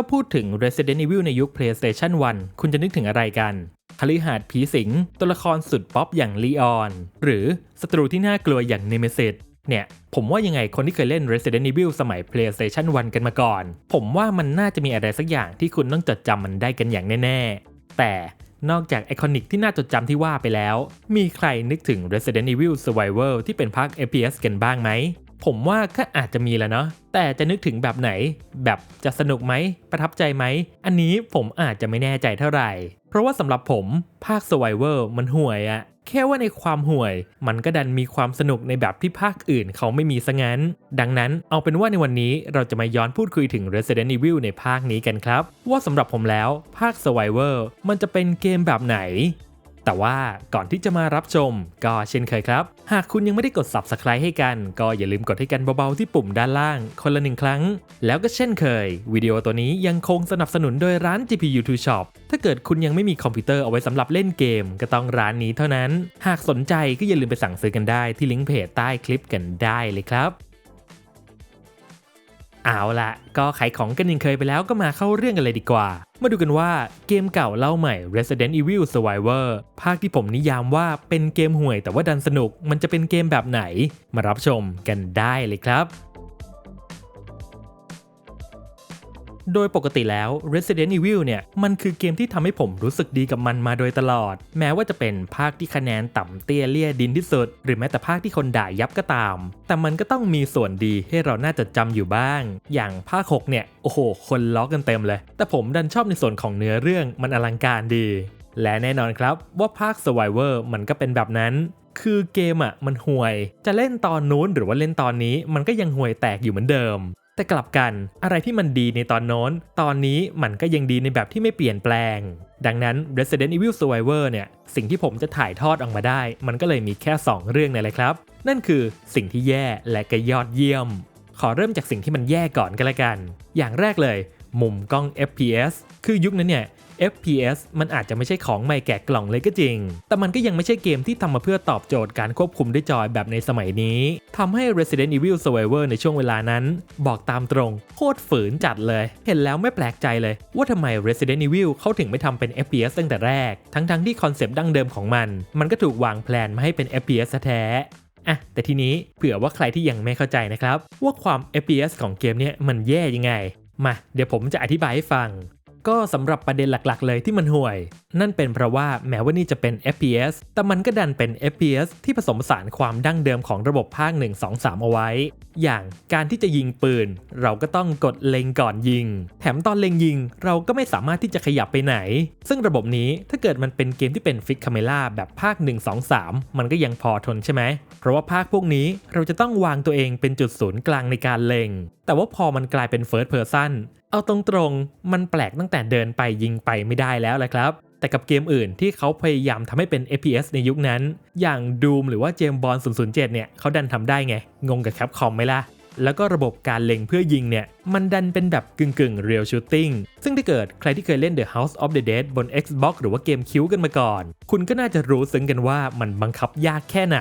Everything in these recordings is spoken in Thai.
ถ้าพูดถึง Resident Evil ในยุค PlayStation 1 คุณจะนึกถึงอะไรกันคฤหาสน์ผีสิง ตัวละครสุดป๊อปอย่างลีออน หรือศัตรูที่น่ากลัวอย่างเนเมซิสเนี่ย ผมว่ายังไงคนที่เคยเล่น Resident Evil สมัย PlayStation 1 กันมาก่อน ผมว่ามันน่าจะมีอะไรสักอย่างที่คุณต้องจดจำมันได้กันอย่างแน่ ๆ แต่นอกจากไอคอนิกที่น่าจดจำที่ว่าไปแล้ว มีใครนึกถึง Resident Evil Survival ที่เป็นภาค FPS กันบ้างไหม ผมว่าก็อาจจะมีแล้วเนาะแต่จะนึกถึงแบบไหน แบบจะสนุกไหมประทับใจไหม อันนี้ผมอาจจะไม่แน่ใจเท่าไหร่ เพราะว่าสำหรับผมภาค Survival มันห่วยอะแค่ว่าในความห่วย มันก็ดันมีความสนุกในแบบที่ภาคอื่นเขาไม่มีซะงั้น ดังนั้นเอาเป็นว่าในวันนี้เราจะมาย้อนพูดคุยถึง Resident Evil ในภาคนี้กันครับ ว่าสำหรับผมแล้วภาค Survivor มันจะเป็นเกมแบบไหน แต่ว่าก่อนที่จะมารับชม ก็เช่นเคยครับ หากคุณยังไม่ได้กด Subscribe ให้กัน ก็อย่าลืมกดให้กันเบาๆที่ปุ่มด้านล่าง คนละหนึ่งครั้ง แล้วก็เช่นเคย วิดีโอตัวนี้ยังคงสนับสนุนโดยร้าน GPU 2 Shop ถ้าเกิดคุณยังไม่มีคอมพิวเตอร์เอาไว้สำหรับเล่นเกม ก็ต้องร้านนี้เท่านั้น หากสนใจก็อย่าลืมไปสั่งซื้อกันได้ที่ลิงก์เพจใต้คลิปกันได้เลยครับ เอาละก็ขายของกันยังเคยไปแล้วก็มาเข้าเรื่องกันเลยดีกว่า มาดูกันว่าเกมเก่าเล่าใหม่ Resident Evil Survivor ภาคที่ผมนิยามว่าเป็นเกมห่วยแต่ว่าดันสนุก มันจะเป็นเกมแบบไหน มารับชมกันได้เลยครับ โดยปกติแล้ว Resident Evil เนี่ย มันคือเกมที่ทำให้ผมรู้สึกดีกับมันมาโดยตลอด แม้ว่าจะเป็นภาคที่คะแนนต่ำเตี้ยเลี่ยดินที่สุด หรือแม้แต่ภาคที่คนด่ายับก็ตาม แต่มันก็ต้องมีส่วนดีให้เราน่าจะจำอยู่บ้าง อย่างภาค 6 เนี่ย โอ้โห คนล้อกันเต็มเลย แต่ผมดันชอบในส่วนของเนื้อเรื่องมันอลังการดี และแน่นอนครับว่าภาค Survivor มันก็เป็นแบบนั้นคือเกมอะมันห่วย จะเล่นตอนนู้นหรือว่าเล่นตอนนี้ มันก็ยังห่วยแตกอยู่เหมือนเดิม แต่กลับกันอะไรที่มันดีในตอนโน้น ตอนนี้มันก็ยังดีในแบบที่ไม่เปลี่ยนแปลง ดังนั้น Resident Evil Survivor เนี่ย สิ่งที่ผมจะถ่ายทอดออกมาได้ มันก็เลยมีแค่ 2 เรื่องนี่แหละครับ นั่นคือสิ่งที่แย่และก็ยอดเยี่ยม ขอเริ่มจากสิ่งที่มันแย่ก่อนก็แล้วกัน อย่างแรกเลย มุมกล้อง FPS คือยุคนั้นเนี่ย FPS มันอาจจะไม่ใช่ของใหม่แกะกล่องเลยก็จริง แต่มันก็ยังไม่ใช่เกมที่ทำมาเพื่อตอบโจทย์การควบคุมด้วยจอยแบบในสมัยนี้ ทำให้ Resident Evil Survivor ในช่วงเวลานั้น บอกตามตรง โคตรฝืนจัดเลย เห็นแล้วไม่แปลกใจเลย ว่าทำไม Resident Evil เขาถึงไม่ทำเป็น FPS ตั้งแต่แรก ทั้งๆที่คอนเซปต์ดั้งเดิมของมัน มันก็ถูกวางแผนมาให้เป็น FPS แท้อะแต่ทีนี้เผื่อว่าใครที่ยังไม่เข้าใจนะครับ ว่าความ FPS ของเกมเนี้ยมันแย่ยังไง มาเดี๋ยวผมจะอธิบายให้ฟัง ก็สำหรับประเด็นหลักๆ เลยที่มันห่วย นั่นเป็นเพราะว่าแม้ว่านี่จะเป็น FPS แต่มันก็ดันเป็น FPS ที่ผสมผสานความดั้งเดิมของระบบภาค 1 2 3 เอาไว้ อย่างการที่จะยิงปืน เราก็ต้องกดเล็งก่อนยิง แถมตอนเล็งยิง เราก็ไม่สามารถที่จะขยับไปไหน ซึ่งระบบนี้ถ้าเกิดมันเป็นเกมที่เป็นฟิกคาเมล่าแบบภาค 1 2 3 มันก็ยังพอทนใช่ไหม เพราะว่าภาคพวกนี้เราจะต้องวางตัวเองเป็นจุดศูนย์กลางในการเล็ง แต่ว่าพอมันกลายเป็น First Person เอาตรงๆ มันแปลกตั้งแต่เดินไปยิงไปไม่ได้แล้วแหละครับ แต่กับเกมอื่นที่เขาพยายามทำให้เป็น FPS ในยุคนั้น อย่าง Doom หรือว่า James Bond 007 เนี่ยเขาดันทำได้ไง งงกับแคปคอมไหมล่ะ แล้วก็ระบบการเล็งเพื่อยิงเนี่ย มันดันเป็นแบบกึ่งกึ่ง real shooting ซึ่งถ้าเกิดใครที่เคยเล่น The House of the Dead บน Xbox หรือว่าเกมคิวกันมาก่อน คุณก็น่าจะรู้ซึ้งกันว่ามันบังคับยากแค่ไหน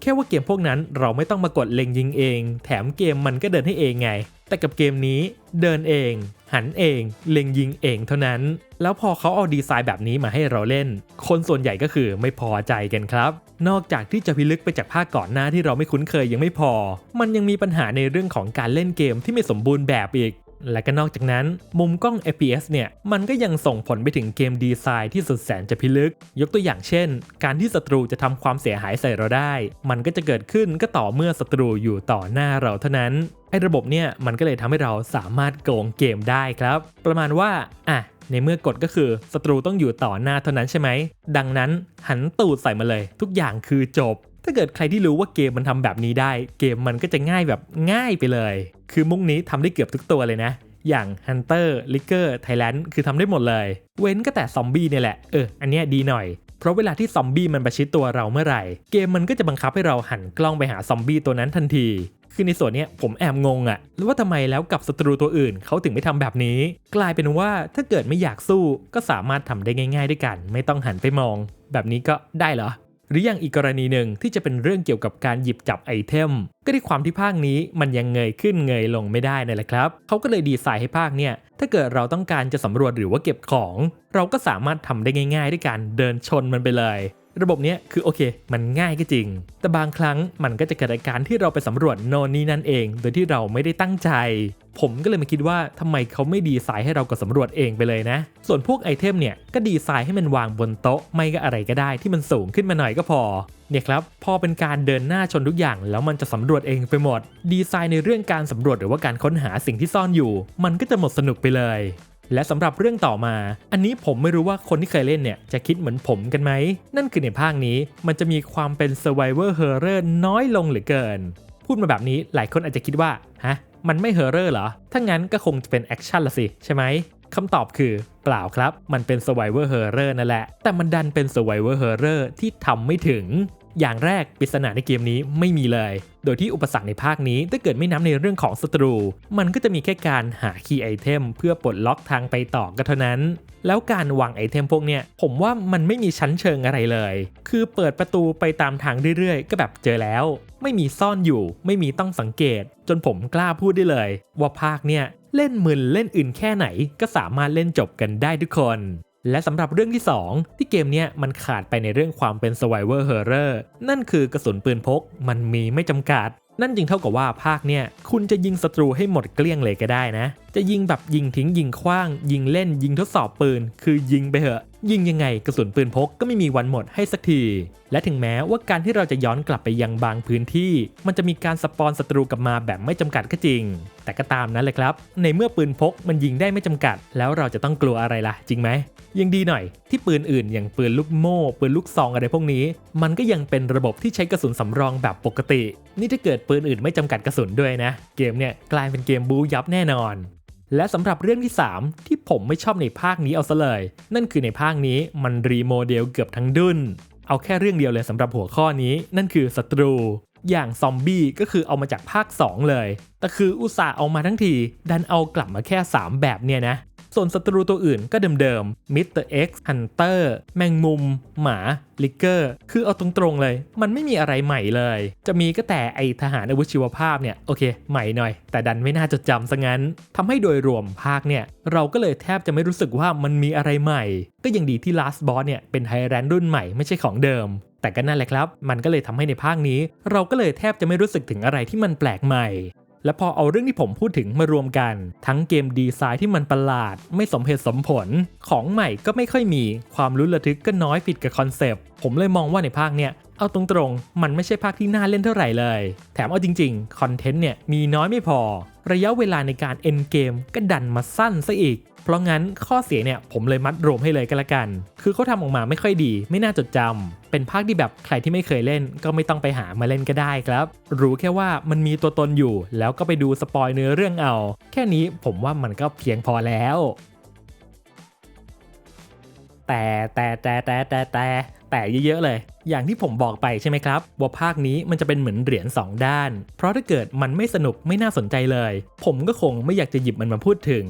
แค่ว่าเกมพวกนั้นเราไม่ต้องมากดเล็งยิงเอง แถมเกมมันก็เดินให้เองไง แต่กับเกมนี้เดินเอง หันเอง เล็งยิงเองเท่านั้น แล้วพอเขาเอาดีไซน์แบบนี้มาให้เราเล่น คนส่วนใหญ่ก็คือไม่พอใจกันครับ นอกจากที่จะพิลึกไปจากภาคก่อนหน้าที่เราไม่คุ้นเคยยังไม่พอ มันยังมีปัญหาในเรื่องของการเล่นเกมที่ไม่สมบูรณ์แบบอีก และก็นอกจากนั้น มุมกล้อง FPS เนี่ยมันก็ยังส่งผลไปถึงเกมดีไซน์ที่สุดแสนจะพิลึก ยกตัวอย่างเช่น การที่ศัตรูจะทำความเสียหายใส่เราได้ มันก็จะเกิดขึ้นก็ต่อเมื่อศัตรูอยู่ต่อหน้าเราเท่านั้นไอ้ระบบเนี่ยมันก็เลยทำให้เราสามารถโกงเกมได้ครับ ประมาณว่าอะในเมื่อกฎก็คือศัตรูต้องอยู่ต่อหน้าเท่านั้นใช่ไหม ดังนั้นหันตูดใส่มาเลย ทุกอย่างคือจบ ถ้าเกิดใครที่รู้ว่าเกมมันทำแบบนี้ได้ เกมมันก็จะง่ายแบบง่ายไปเลย คือมุกนี้ทำได้เกือบทุกตัวเลยนะ อย่าง Hunter, Licker, Thailand คือทำได้หมดเลย เว้นก็แต่ซอมบี้เนี่ยแหละ เออ อันเนี้ยดีหน่อย เพราะเวลาที่ซอมบี้มันประชิดตัวเราเมื่อไหร่ เกมมันก็จะบังคับให้เราหันกล้องไปหาซอมบี้ตัวนั้นทันทีคือในส่วนเนี้ยผมแอบงงอะแล้วว่าทำไมแล้วกับศัตรูตัวอื่นเขาถึงไม่ทำแบบนี้ กลายเป็นว่าถ้าเกิดไม่อยากสู้ก็สามารถทำได้ง่าย ๆ ด้วยกัน ไม่ต้องหันไปมอง แบบนี้ก็ได้เหรอ หรืออย่างอีกกรณีหนึ่งที่จะเป็นเรื่องเกี่ยวกับการหยิบจับไอเทม ก็ด้วยความที่ภาคนี้มันยังเงยขึ้นเงยลงไม่ได้นั่นแหละครับ เขาก็เลยดีไซน์ให้ภาคเนี่ย ถ้าเกิดเราต้องการจะสำรวจหรือว่าเก็บของ เราก็สามารถทำได้ง่าย ๆ ด้วยการเดินชนมันไปเลย ระบบเนี้ยคือโอเค มันง่ายก็จริง แต่บางครั้งมันก็จะเกิดอาการที่เราไปสำรวจโนนนี่นั่นเอง โดยที่เราไม่ได้ตั้งใจ ผมก็เลยมาคิดว่าทำไมเขาไม่ดีไซน์ให้เรากดสำรวจเองไปเลยนะ ส่วนพวกไอเทมเนี่ยก็ดีไซน์ให้มันวางบนโต๊ะ ไม่ก็อะไรก็ได้ที่มันสูงขึ้นมาหน่อยก็พอ เนี่ยครับ พอเป็นการเดินหน้าชนทุกอย่าง แล้วมันจะสำรวจเองไปหมด ดีไซน์ในเรื่องการสำรวจหรือว่าการค้นหาสิ่งที่ซ่อนอยู่ มันก็จะหมดสนุกไปเลย และสำหรับเรื่องต่อมา อันนี้ผมไม่รู้ว่าคนที่เคยเล่นเนี่ยจะคิดเหมือนผมกันไหม นั่นคือในภาคนี้มันจะมีความเป็น survivor horror น้อยลงเหลือเกิน พูดมาแบบนี้หลายคนอาจจะคิดว่า ฮะ มันไม่ horror เหรอ ถ้างั้นก็คงจะเป็น action ละสิ ใช่ไหมคำตอบคือเปล่าครับ มันเป็น survivor horror นั่นแหละ แต่มันดันเป็น survivor horror ที่ทำไม่ถึง อย่างแรกปริศนาในเกมนี้ไม่มีเลย โดยที่อุปสรรคในภาคนี้ถ้าเกิดไม่นับในเรื่องของศัตรู มันก็จะมีแค่การหาคีย์ไอเทมเพื่อปลดล็อกทางไปต่อก็เท่านั้น แล้วการวางไอเทมพวกเนี้ยผมว่ามันไม่มีชั้นเชิงอะไรเลย คือเปิดประตูไปตามทางเรื่อยๆ ก็แบบเจอแล้ว ไม่มีซ่อนอยู่ ไม่มีต้องสังเกต จนผมกล้าพูดได้เลย ว่าภาคเนี่ยเล่นมึนเล่นอื่นแค่ไหนก็สามารถเล่นจบกันได้ทุกคน และสำหรับเรื่องที่ 2 ที่เกมเนี้ยมันขาดไปในเรื่องความเป็น survivor horror นั่นคือกระสุนปืนพกมันมีไม่จำกัด นั่นจึงเท่ากับว่าภาคเนี่ยคุณจะยิงศัตรูให้หมดเกลี้ยงเลยก็ได้นะจะยิงแบบยิงทิ้งยิงคว้าง ยิงเล่นยิงทดสอบปืน คือยิงไปเหอะ ยิงยังไงกระสุนปืนพกก็ไม่มีวันหมดให้สักที และถึงแม้ว่าการที่เราจะย้อนกลับไปยังบางพื้นที่ มันจะมีการสปอนศัตรูกลับมาแบบไม่จำกัดก็จริง แต่ก็ตามนั้นเลยครับ ในเมื่อปืนพกมันยิงได้ไม่จำกัด แล้วเราจะต้องกลัวอะไรล่ะ จริงไหมยังดีหน่อยที่ปืนอื่นอย่างปืนลูกโม่ปืนลูกซองอะไรพวกนี้ มันก็ยังเป็นระบบที่ใช้กระสุนสำรองแบบปกติ นี่ถ้าเกิดปืนอื่นไม่จำกัดกระสุนด้วยนะ เกมเนี่ยกลายเป็นเกมบูยับแน่นอน และสำหรับเรื่องที่ 3 ที่ผมไม่ชอบในภาคนี้เอาซะเลย นั่นคือในภาคนี้มันรีโมเดลเกือบทั้งดุนเอาแค่เรื่องเดียวเลยสำหรับหัวข้อนี้ นั่นคือศัตรู อย่างซอมบี้ก็คือเอามาจากภาค 2 เลย แต่คืออุตส่าห์เอามาทั้งที ดันเอากลับมาแค่ 3 แบบเนี่ยนะ ส่วนศัตรูตัวอื่นก็เดิมๆ Mr. X Hunter แมงมุม หมา ลิกเกอร์ คือเอาตรงๆเลย มันไม่มีอะไรใหม่เลย จะมีก็แต่ไอทหารอาวุธชีวภาพเนี่ย โอเค ใหม่หน่อย แต่ดันไม่น่าจดจำซะงั้นทำให้โดยรวมภาคเนี่ย เราก็เลยแทบจะไม่รู้สึกว่ามันมีอะไรใหม่ ก็ยังดีที่ Last Boss เนี่ยเป็นไทแรนรุ่นใหม่ไม่ใช่ของเดิมแต่ก็นั่นแหละครับ มันก็เลยทำให้ในภาคนี้ เราก็เลยแทบจะไม่รู้สึกถึงอะไรที่มันแปลกใหม่ และพอเอาเรื่องที่ผมพูดถึงมารวมกัน ทั้งเกมดีไซน์ที่มันประหลาด ไม่สมเหตุสมผล ของใหม่ก็ไม่ค่อยมีความลุ้นระทึกก็น้อยผิดกับคอนเซปต์ ผมเลยมองว่าในภาคเนี้ยเอาตรงๆ มันไม่ใช่ภาคที่น่าเล่นเท่าไหร่เลย แถมเอาจริงๆ คอนเทนต์เนี่ยมีน้อยไม่พอ ระยะเวลาในการเอ็นเกมก็ดันมาสั้นซะอีก เพราะงั้นข้อเสียเนี่ยผมเลยมัดรวมให้เลยก็แล้วกัน คือเขาทำออกมาไม่ค่อยดี ไม่น่าจดจำ เป็นภาคที่แบบใครที่ไม่เคยเล่น ก็ไม่ต้องไปหามาเล่นก็ได้ครับ รู้แค่ว่ามันมีตัวตนอยู่ แล้วก็ไปดูสปอยเนื้อเรื่องเอา แค่นี้ผมว่ามันก็เพียงพอแล้ว แต่แต่แต่แต่แต่แต่ แต่เยอะๆเลย อย่างที่ผมบอกไปใช่ไหมครับว่าภาคนี้มันจะเป็นเหมือนเหรียญ2ด้าน เพราะถ้าเกิดมันไม่สนุกไม่น่าสนใจเลย ผมก็คงไม่อยากจะหยิบมันมาพูดถึง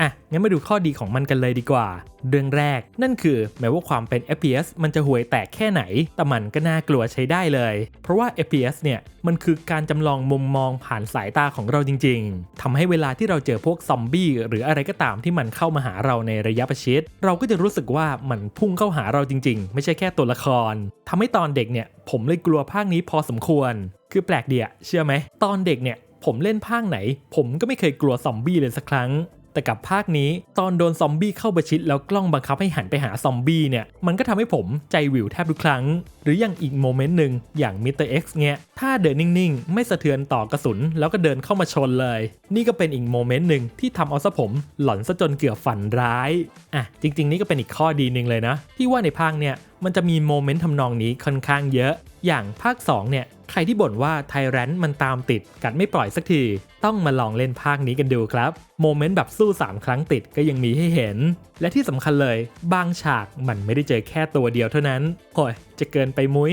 อะงั้นมาดูข้อดีของมันกันเลยดีกว่า เรื่องแรก นั่นคือแม้ว่าความเป็น FPS มันจะห่วยแตกแค่ไหน แต่มันก็น่ากลัวใช้ได้เลย เพราะว่า FPS เนี่ย มันคือการจำลองมุมมองผ่านสายตาของเราจริง ๆ ทำให้เวลาที่เราเจอพวกซอมบี้หรืออะไรก็ตามที่มันเข้ามาหาเราในระยะประชิด เราก็จะรู้สึกว่ามันพุ่งเข้าหาเราจริง ๆ ไม่ใช่แค่ตัวละคร ทำให้ตอนเด็กเนี่ย ผมเลยกลัวภาคนี้พอสมควร คือแปลกเดียเชื่อไหม ตอนเด็กเนี่ยผมเล่นภาคไหน ผมก็ไม่เคยกลัวซอมบี้เลยสักครั้ง แต่กับภาคนี้ตอนโดนซอมบี้เข้าประชิดแล้วกล้องบังคับให้หันไปหาซอมบี้เนี่ยมันก็ทำให้ผมใจวิวแทบทุกครั้ง หรืออย่างอีกโมเมนต์หนึ่งอย่างมิสเตอร์เอ็กซ์เนี่ยถ้าเดินนิ่งๆ ไม่สะเทือนต่อกระสุนแล้วก็เดินเข้ามาชนเลย นี่ก็เป็นอีกโมเมนต์หนึ่งที่ทำเอาซะผมหลอนซะจนเกือบฝันร้ายอะจริง ๆ นี่ก็เป็นอีกข้อดีหนึ่งเลยนะ ที่ว่าในภาคเนี่ยมันจะมีโมเมนต์ทำนองนี้ค่อนข้างเยอะ อย่างภาค 2 เนี่ย ใครที่บ่นว่าไทแรนต์มันตามติดกัดไม่ปล่อยสักที ต้องมาลองเล่นภาคนี้กันดูครับ โมเมนต์แบบสู้ 3 ครั้งติดก็ยังมีให้เห็น และที่สำคัญเลย บางฉากมันไม่ได้เจอแค่ตัวเดียวเท่านั้นโอ้ยจะเกินไปมุ้ย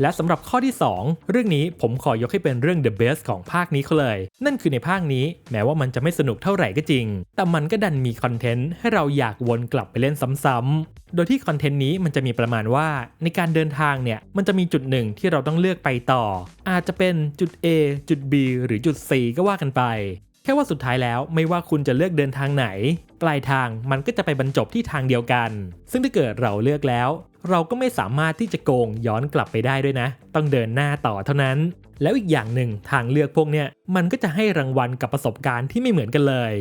และสำหรับข้อที่ 2 เรื่องนี้ผมขอยกให้เป็นเรื่อง the best ของภาคนี้เขาเลย นั่นคือในภาคนี้แม้ว่ามันจะไม่สนุกเท่าไหร่ก็จริง แต่มันก็ดันมีคอนเทนต์ให้เราอยากวนกลับไปเล่นซ้ำๆ โดยที่คอนเทนต์นี้มันจะมีประมาณว่า ในการเดินทางเนี่ยมันจะมีจุดหนึ่งที่เราต้องเลือกไปต่อ อาจจะเป็นจุด A จุด B หรือจุด C ก็ว่ากันไปแค่ว่าสุดท้ายแล้วไม่ว่าคุณจะเลือกเดินทางไหน ปลายทางมันก็จะไปบรรจบที่ทางเดียวกัน ซึ่งถ้าเกิดเราเลือกแล้ว เราก็ไม่สามารถที่จะโกงย้อนกลับไปได้ด้วยนะ ต้องเดินหน้าต่อเท่านั้น แล้วอีกอย่างหนึ่งทางเลือกพวกเนี้ยมันก็จะให้รางวัลกับประสบการณ์ที่ไม่เหมือนกันเลย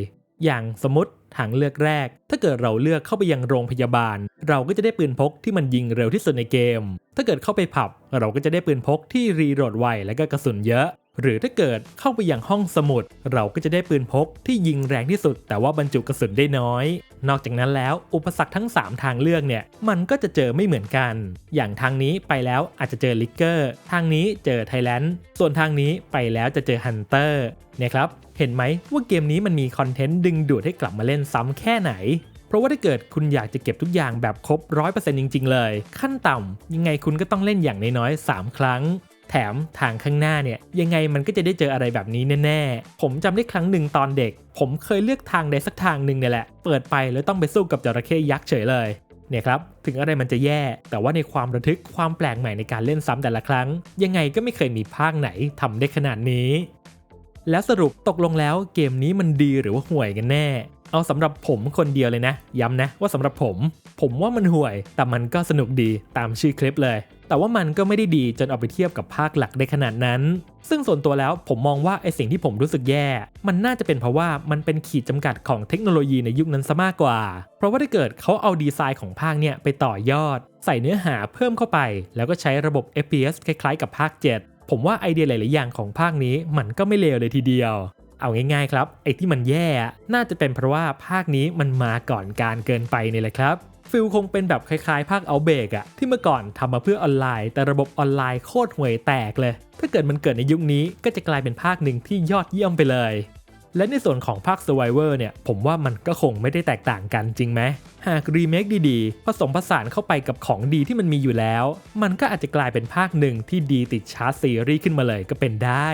อย่างสมมติทางเลือกแรก ถ้าเกิดเราเลือกเข้าไปยังโรงพยาบาล เราก็จะได้ปืนพกที่มันยิงเร็วที่สุดในเกม ถ้าเกิดเข้าไปผับ เราก็จะได้ปืนพกที่รีโหลดไวและก็กระสุนเยอะ หรือถ้าเกิดเข้าไปยังห้องสมุด เราก็จะได้ปืนพกที่ยิงแรงที่สุด แต่ว่าบรรจุกระสุนได้น้อย นอกจากนั้นแล้วอุปสรรคทั้ง 3 ทางเลือกเนี่ยมันก็จะเจอไม่เหมือนกัน อย่างทางนี้ไปแล้วอาจจะเจอลิกเกอร์ ทางนี้เจอไทแลนด์ ส่วนทางนี้ไปแล้วจะเจอฮันเตอร์เนี่ยครับ เห็นไหมว่าเกมนี้มันมีคอนเทนต์ดึงดูดให้กลับมาเล่นซ้ำแค่ไหน เพราะว่าถ้าเกิดคุณอยากจะเก็บทุกอย่างแบบครบ 100%จริง ๆ เลย ขั้นต่ำยังไงคุณก็ต้องเล่นอย่างน้อยๆ3ครั้ง แถมทางข้างหน้าเนี่ยยังไงมันก็จะได้เจออะไรแบบนี้แน่ๆ ผมจำได้ครั้งหนึ่งตอนเด็ก ผมเคยเลือกทางใดสักทางหนึ่งเนี่ยแหละ เปิดไปแล้วต้องไปสู้กับจระเข้ยักษ์เฉยเลยเนี่ยครับถึงอะไรมันจะแย่ แต่ว่าในความระทึกความแปลกใหม่ในการเล่นซ้ำแต่ละครั้ง ยังไงก็ไม่เคยมีภาคไหนทำได้ขนาดนี้ แล้วสรุปตกลงแล้วเกมนี้มันดีหรือว่าห่วยกันแน่ เอาสำหรับผมคนเดียวเลยนะ ย้ำนะว่าสำหรับผม ผมว่ามันห่วย แต่มันก็สนุกดีตามชื่อคลิปเลย แต่ว่ามันก็ไม่ได้ดีจนเอาไปเทียบกับภาคหลักได้ขนาดนั้น ซึ่งส่วนตัวแล้วผมมองว่าไอสิ่งที่ผมรู้สึกแย่ มันน่าจะเป็นเพราะว่ามันเป็นขีดจำกัดของเทคโนโลยีในยุคนั้นซะมากกว่า เพราะว่าถ้าเกิดเขาเอาดีไซน์ของภาคเนี่ยไปต่อยอด ใส่เนื้อหาเพิ่มเข้าไป แล้วก็ใช้ระบบ FPS คล้ายๆ กับภาค 7 ผมว่าไอเดียหลาย ๆ อย่างของภาคนี้มันก็ไม่เลวเลยทีเดียว เอาง่ายๆครับไอที่มันแย่น่าจะเป็นเพราะว่าภาคนี้มันมาก่อนการเกินไปนี่แหละครับฟิลคงเป็นแบบคล้ายๆ ภาคเอาเบกอะที่เมื่อก่อนทำมาเพื่อออนไลน์ แต่ระบบออนไลน์โคตรห่วยแตกเลย ถ้าเกิดมันเกิดในยุคนี้ก็จะกลายเป็นภาคหนึ่งที่ยอดเยี่ยมไปเลย และในส่วนของภาค Survivor เนี่ย ผมว่ามันก็คงไม่ได้แตกต่างกันจริงไหมหากรีเมคดีๆ ผสมผสานเข้าไปกับของดีที่มันมีอยู่แล้ว มันก็อาจจะกลายเป็นภาคหนึ่งที่ดีติดชาร์ตซีรีส์ขึ้นมาเลยก็เป็นได้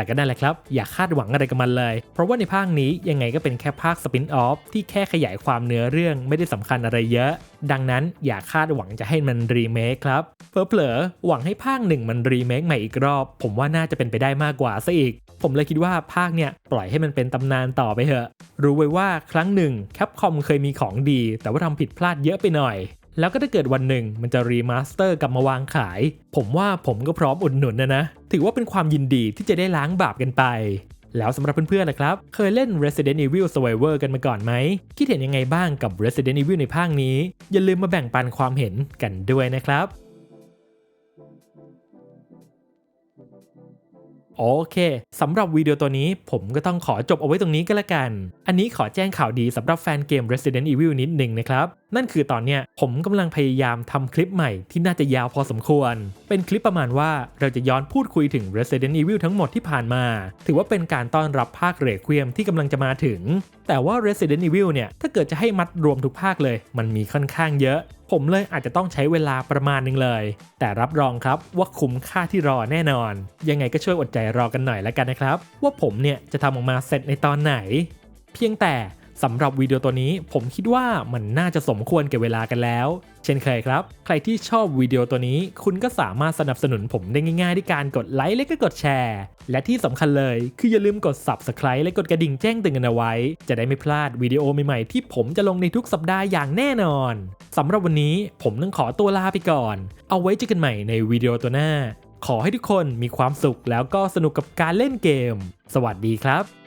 แต่ก็นั่นแหละครับ อย่าคาดหวังอะไรกับมันเลย เพราะว่าในภาคนี้ยังไงก็เป็นแค่ภาคสปินออฟที่แค่ขยายความเนื้อเรื่องไม่ได้สำคัญอะไรเยอะ ดังนั้นอย่าคาดหวังจะให้มันรีเมคครับเผลอๆหวังให้ภาคหนึ่งมันรีเมคใหม่อีกรอบ ผมว่าน่าจะเป็นไปได้มากกว่าซะอีก ผมเลยคิดว่าภาคเนี่ยปล่อยให้มันเป็นตำนานต่อไปเถอะ รู้ไว้ว่าครั้งหนึ่งแคปคอมเคยมีของดี แต่ว่าทำผิดพลาดเยอะไปหน่อย แล้วก็ถ้าเกิดวันหนึ่งมันจะรีมาสเตอร์กลับมาวางขาย ผมว่าผมก็พร้อมอุดหนุนนะนะ ถือว่าเป็นความยินดีที่จะได้ล้างบาปกันไป แล้วสำหรับเพื่อนๆนะครับ เคยเล่น Resident Evil Survivor กันมาก่อนไหม คิดเห็นยังไงบ้างกับ Resident Evil ในภาคนี้ อย่าลืมมาแบ่งปันความเห็นกันด้วยนะครับ โอเคสำหรับวิดีโอตัวนี้ผมก็ต้องขอจบเอาไว้ตรงนี้ก็แล้วกัน อันนี้ขอแจ้งข่าวดีสำหรับแฟนเกม Resident Evil นิดหนึ่งนะครับ นั่นคือตอนเนี้ยผมกำลังพยายามทำคลิปใหม่ที่น่าจะยาวพอสมควร เป็นคลิปประมาณว่าเราจะย้อนพูดคุยถึง Resident Evil ทั้งหมดที่ผ่านมา ถือว่าเป็นการต้อนรับภาคเรควียมที่กำลังจะมาถึง แต่ว่า Resident Evil เนี่ยถ้าเกิดจะให้มัดรวมทุกภาคเลย มันมีค่อนข้างเยอะ ผมเลยอาจจะต้องใช้เวลาประมาณหนึงเลย แต่รับรองครับว่าคุ้มค่าที่รอแน่นอน ยังไงก็ช่วยอดใจรอกันหน่อยแล้วกันนะครับ ว่าผมเนี่ยจะทำออกมาเสร็จในตอนไหน เพียงแต่ สำหรับวิดีโอตัวนี้ผมคิดว่ามันน่าจะสมควรแก่เวลากันแล้ว เช่นเคยครับ ใครที่ชอบวิดีโอตัวนี้ คุณก็สามารถสนับสนุนผมได้ง่ายๆด้วยการกดไลค์และก็กดแชร์ และที่สำคัญเลยคืออย่าลืมกด Subscribe และกดกระดิ่งแจ้งเตือนกันเอาไว้ จะได้ไม่พลาดวิดีโอใหม่ๆที่ผมจะลงในทุกสัปดาห์อย่างแน่นอนสำหรับวันนี้ผมต้องขอตัวลาไปก่อน เอาไว้เจอกันใหม่ในวิดีโอตัวหน้า ขอให้ทุกคนมีความสุขแล้วก็สนุกกับการเล่นเกม สวัสดีครับ